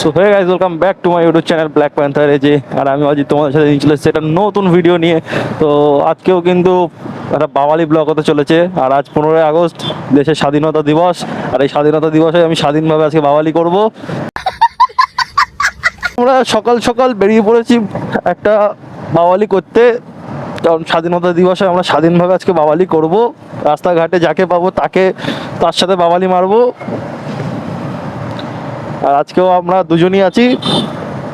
So hey guys welcome back to my YouTube channel Black Panther এই আর আমি আজ তোমাদের সাথে নিয়ে এসেছি নতুন ভিডিও নিয়ে। তো আজকেও কিন্তু একটা বাওয়ালি ব্লগ হতে চলেছে। আর আজ পনেরোই আগস্ট, দেশের স্বাধীনতা দিবস। আর এই স্বাধীনতা দিবসে আমি স্বাধীনভাবে আজকে বাওয়ালি করব। আমরা সকাল সকাল বেরিয়ে পড়েছি একটা বাওয়ালি করতে। কারণ স্বাধীনতা দিবসে আমরা স্বাধীনভাবে আজকে বাওয়ালি করব। রাস্তাঘাটে যাকে পাবো তাকে, তার সাথে বাওয়ালি মারবো। আর আজকেও আমরা দুজনই আছি।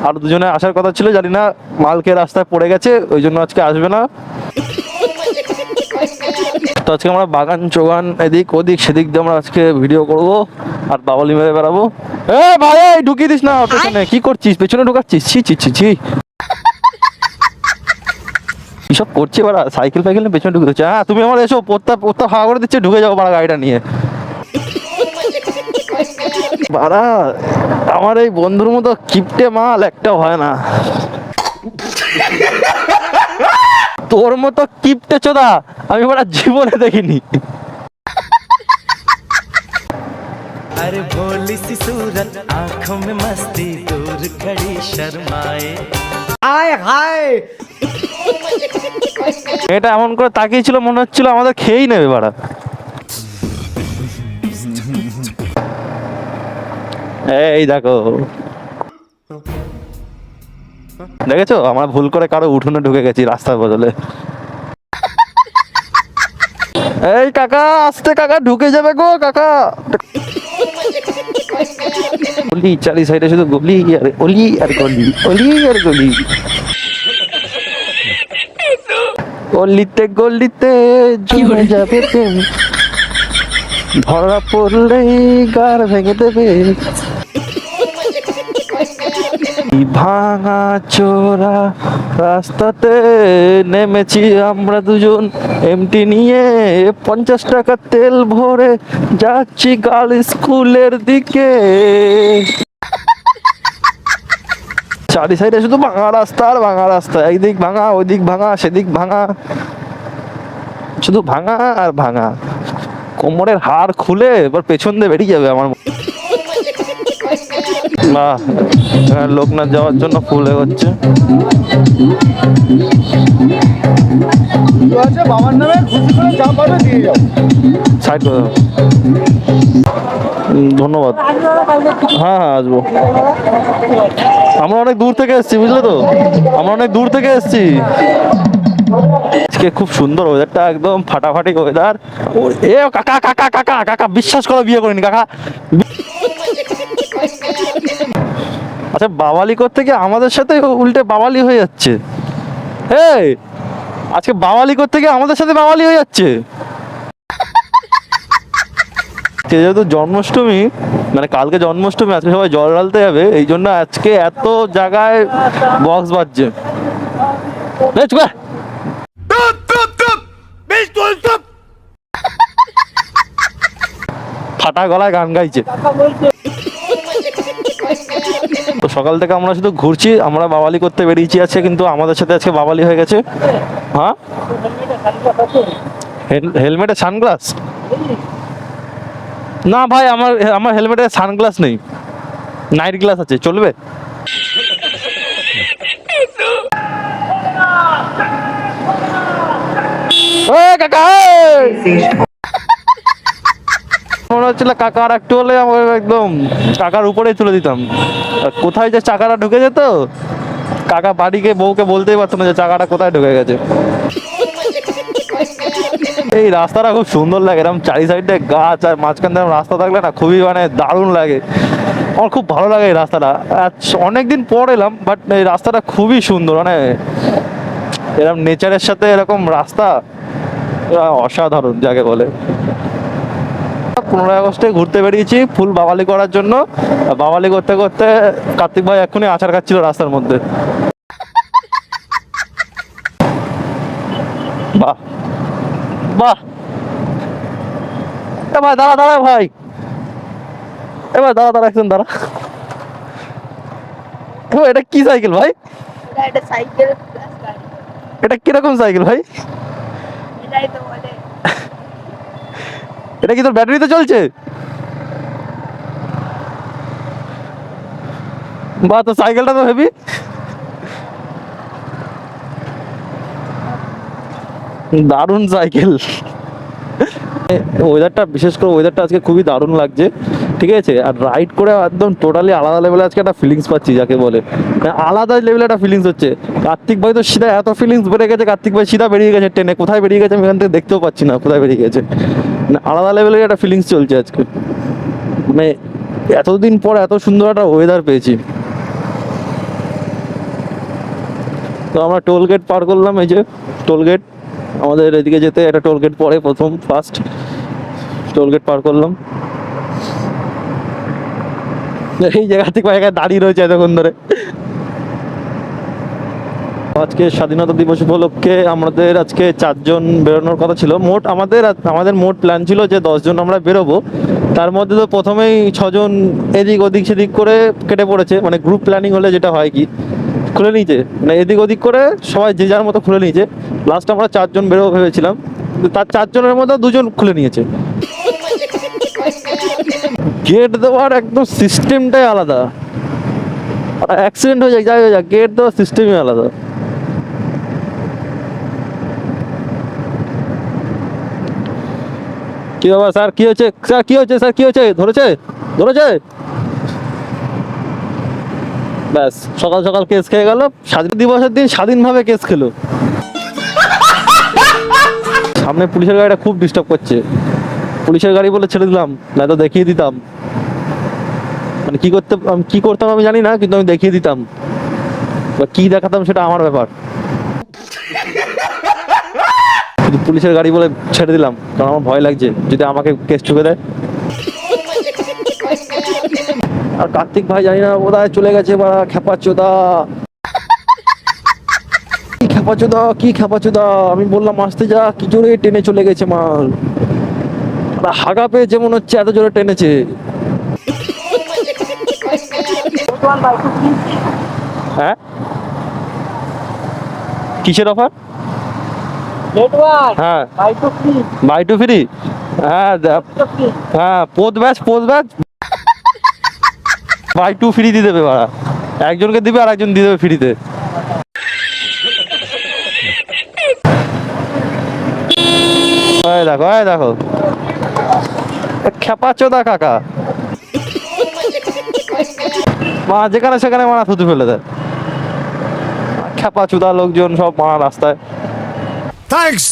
আর দুজনে আসার কথা ছিল, জানি না, মালকে রাস্তায় পড়ে গেছে, ওই জন্য আজকে আসবে না। তো আজকে আমরা বাগান, চোগান, এদিক ওদিক, সেদিক দিয়ে আমরা আজকে ভিডিও করব। আর বাবালি মেরে বেড়াবো। এ ভাই ঢুকিয়ে দিস না পেছনে কি করছিস? পেছনে ঢুকাচ্ছিস? ছি ছি ছি ছি। এসব করছে বাড়া সাইকেল, ফাইকেল পেছনে ঢুকে দিচ্ছে হ্যাঁ তুমি আমার এসো পোত্তা পোত্তা ফাঁকা করে দিচ্ছে, ঢুকে যাব বাড়া গাড়িটা নিয়ে। বাড়া আমার এই বন্ধুর মতো কিপটে মাল একটা হয় না তোর মতো কিপটে চোদা আমি বড় জীবনে দেখিনি अरे भोली सी सूरत आंखों में मस्ती दूर खड़ी शर्माए আয় হায় এটা এমন করে তাকিয়েছিল মনে হচ্ছিল আমাদের খেয়েই নেবে বাড়া এই দেখো। দেখেছ? আমরা ভুল করে কারও উঠোনে ঢুকে গেছি রাস্তার বদলে। এই কাকা, আসতে কাকা, ঢুকে যাবে গো কাকা। গলি, চারি সাইডে শুধু গলি আর অলি আর গলি, অলি আর গলি। গলিতে গলিতে জমে যাবে ধরা পড়লেই গার ভেঙে দেবে। ভাঙা চোরা রাস্তাতে নেমেছি আমরা দুজন। এমটি নিয়ে পঞ্চাশ টাকা তেল ভরে যাচ্ছি গার্ল স্কুলের দিকে। চারি সাইডে শুধু ভাঙা রাস্তা আর ভাঙা রাস্তা। একদিক ভাঙা, ওইদিক ভাঙা, সেদিক ভাঙা। শুধু ভাঙা আর ভাঙা। কোমরের হাড় খুলে এবার পেছন দিয়ে বেরিয়ে যাবে আমার এখানে লোকনাথ যাওয়ার জন্য ফুল হচ্ছে সাইড করে ধন্যবাদ। হ্যাঁ হ্যাঁ আসব। আমরা অনেক দূর থেকে এসেছি বুঝলে তো? আমরা অনেক দূর থেকে এসেছি। আজকে খুব সুন্দর ওয়েদারটা একদম ফাটাফাটি ওয়েদার এ কাকা কাকা কাকা কাকা বিশ্বাস করো বিয়ে করিনি কাকা। আচ্ছা বাওয়ালি করতে গিয়ে আমাদের সাথে উল্টে বাওয়ালি হয়ে যাচ্ছে। এই, আজকে বাওয়ালি করতে গিয়ে আমাদের সাথে বাওয়ালি হয়ে যাচ্ছে। যেহেতু জন্মাষ্টমী মানে কালকে জন্মাষ্টমী, আজকে সবাই জল ঢালতে যাবে, এই জন্য আজকে এত জায়গায় বক্স বাজছে। ফাটা গলায় গান গাইছে। তো সকাল থেকে আমরা শুধু ঘুরছি, আমরা বাবালি করতে বেরিয়েছি আছে কিন্তু আমাদের সাথে আজকে বাবালি হয়ে গেছে। হ্যাঁ? হেলমেটে সানগ্লাস? না ভাই, আমার আমার হেলমেটে সানগ্লাস নেই। নাইট গ্লাস আছে, চলবে? কাকা! মনে হচ্ছিল কাকা আর একটু হলে আমার একদম কাকার উপরেই তুলে দিতাম। কোথায় যে চাকাটা ঢুকে যেত, কাকা বাড়িকে, বউকে বলতেই পারতো না যে চাকাটা কোথায় ঢুকে গেছে। এই রাস্তাটা খুব সুন্দর লাগে এরকম চারি সাইডে গাছ আর মাঝখান দিয়ে রাস্তা থাকলে না খুবই মানে দারুণ লাগে। আমার খুব ভালো লাগে এই রাস্তাটা। অনেকদিন পর এলাম বাট এই রাস্তাটা খুবই সুন্দর মানে এরকম নেচারের সাথে এরকম রাস্তা, অসাধারণ যাকে বলে। পনেরোই আগস্টে ঘুরতে বেরিয়েছি ফুল বাবালি করার জন্য। বাবালি করতে করতে কার্তিক ভাই এক্ষুনি আচার খাচ্ছিল রাস্তার মধ্যে। বাহ। বাহ। এ ভাই দাঁড়া দাঁড়া ভাই। এ ভাই দাঁড়া দাঁড়া একজন দাঁড়া। ও এটা কি সাইকেল ভাই? এটা সাইকেল এটা কীরকম সাইকেল ভাই এটাই তো বলে এটা কি তোর ব্যাটারিতে চলছে? বা তো সাইকেলটা তো হেভি দারুণ সাইকেল। ওয়েদারটা বিশেষ করে ওয়েদারটা আজকে খুবই দারুণ লাগছে। ঠিক আছে? আর রাইড করে একদম টোটালি আলাদা লেভেলে আজকে একটা ফিলিংস পাচ্ছি, যাকে বলে। মানে আলাদা লেভেলে একটা ফিলিংস হচ্ছে। কার্তিক ভাই তো সিধা এত ফিলিংস বেড়ে গেছে, কার্তিক ভাই সিধা বেরিয়ে গেছে ট্রেনে কোথায় বেরিয়ে গেছে আমি এখান থেকে দেখতেও পাচ্ছি না, কোথায় বেরিয়ে গেছে। মানে আলাদা লেভেলের একটা ফিলিংস চলছে আজকে। মানে এতদিন পর এত সুন্দর একটা ওয়েদার পেয়েছি। তো আমরা টোল গেট পার করলাম, এই যে টোল গেট আমাদের এদিকে যেতে, একটা টোল গেট পরে প্রথম ফার্স্ট টোল গেট পার করলাম। এই জায়গা থেকে জায়গায় দাঁড়িয়ে রয়েছে এতক্ষণ ধরে। আজকে স্বাধীনতা দিবস উপলক্ষে আমাদের আজকে চারজন বেরোনোর কথা ছিল। মোট আমাদের আমাদের মোট প্ল্যান ছিল যে দশজন আমরা বেরোবো। তার মধ্যে তো প্রথমেই ছজন এদিক ওদিক সেদিক করে কেটে পড়েছে। মানে গ্রুপ প্ল্যানিং হলে যেটা হয় কি, খুলে নিয়েছে। মানে এদিক ওদিক করে সবাই যে যার মতো খুলে নিয়েছে। লাস্ট আমরা চারজন বেরোবো ভেবেছিলাম। তার চারজনের মধ্যে দুজন খুলে নিয়েছে। গেট দেওয়ার একদম সিস্টেমটাই আলাদা। অ্যাক্সিডেন্ট হয়ে যায় যাই হয়ে যাক গেট দেওয়ার সিস্টেমই আলাদা। কি বাবা স্যার, কি হয়েছে স্যার, কি হয়েছে স্যার, কি হয়েছে ধরেছে? ধরেছে? ব্যাস, সকাল সকাল কেস খেয়ে গেল। স্বাধীন দিবসের দিন স্বাধীনভাবে কেস খেলো। সামনে পুলিশের গাড়িটা খুব ডিস্টার্ব করছে। পুলিশের গাড়ি বলে ছেড়ে দিলাম না তো দেখিয়ে দিতাম। মানে কি করতে কি করতাম আমি জানি না, কিন্তু আমি দেখিয়ে দিতাম। বা কি দেখাতাম সেটা আমার ব্যাপার। পুলিশের গাড়ি বলে ছেড়ে দিলাম, কারণ আমার ভয় লাগছে, যদি আমাকে কেস চুকে দেয়। আর কার্তিক ভাই জানি না কোথায় চলে গেছে বা খেপাচোদা। কি খেপাচোদা কি খেপাচোদা, আমি বললাম আসতে যা, কি জোরে টেনে চলে গেছে মাল। আর হাগা পেয়ে যেমন হচ্ছে এত জোরে টেনেছে। হ্যাঁ? কিসের অফার হ্যাঁ। বাই টু ফ্রি হ্যাঁ হ্যাঁ পোদ ব্যাচ পোদ ব্যাচ বাই টু ফ্রি দিয়ে দেবে ভাড়া। একজনকে দিবে আর একজন দিয়ে দেবে ফ্রিতে দেখো দেখো। খেপাচোদা কাকা। মা, যেখানে সেখানে মারা থুতু ফেলে দেয়। খেপা চুদা লোকজন সব মারা রাস্তায়। Thanks!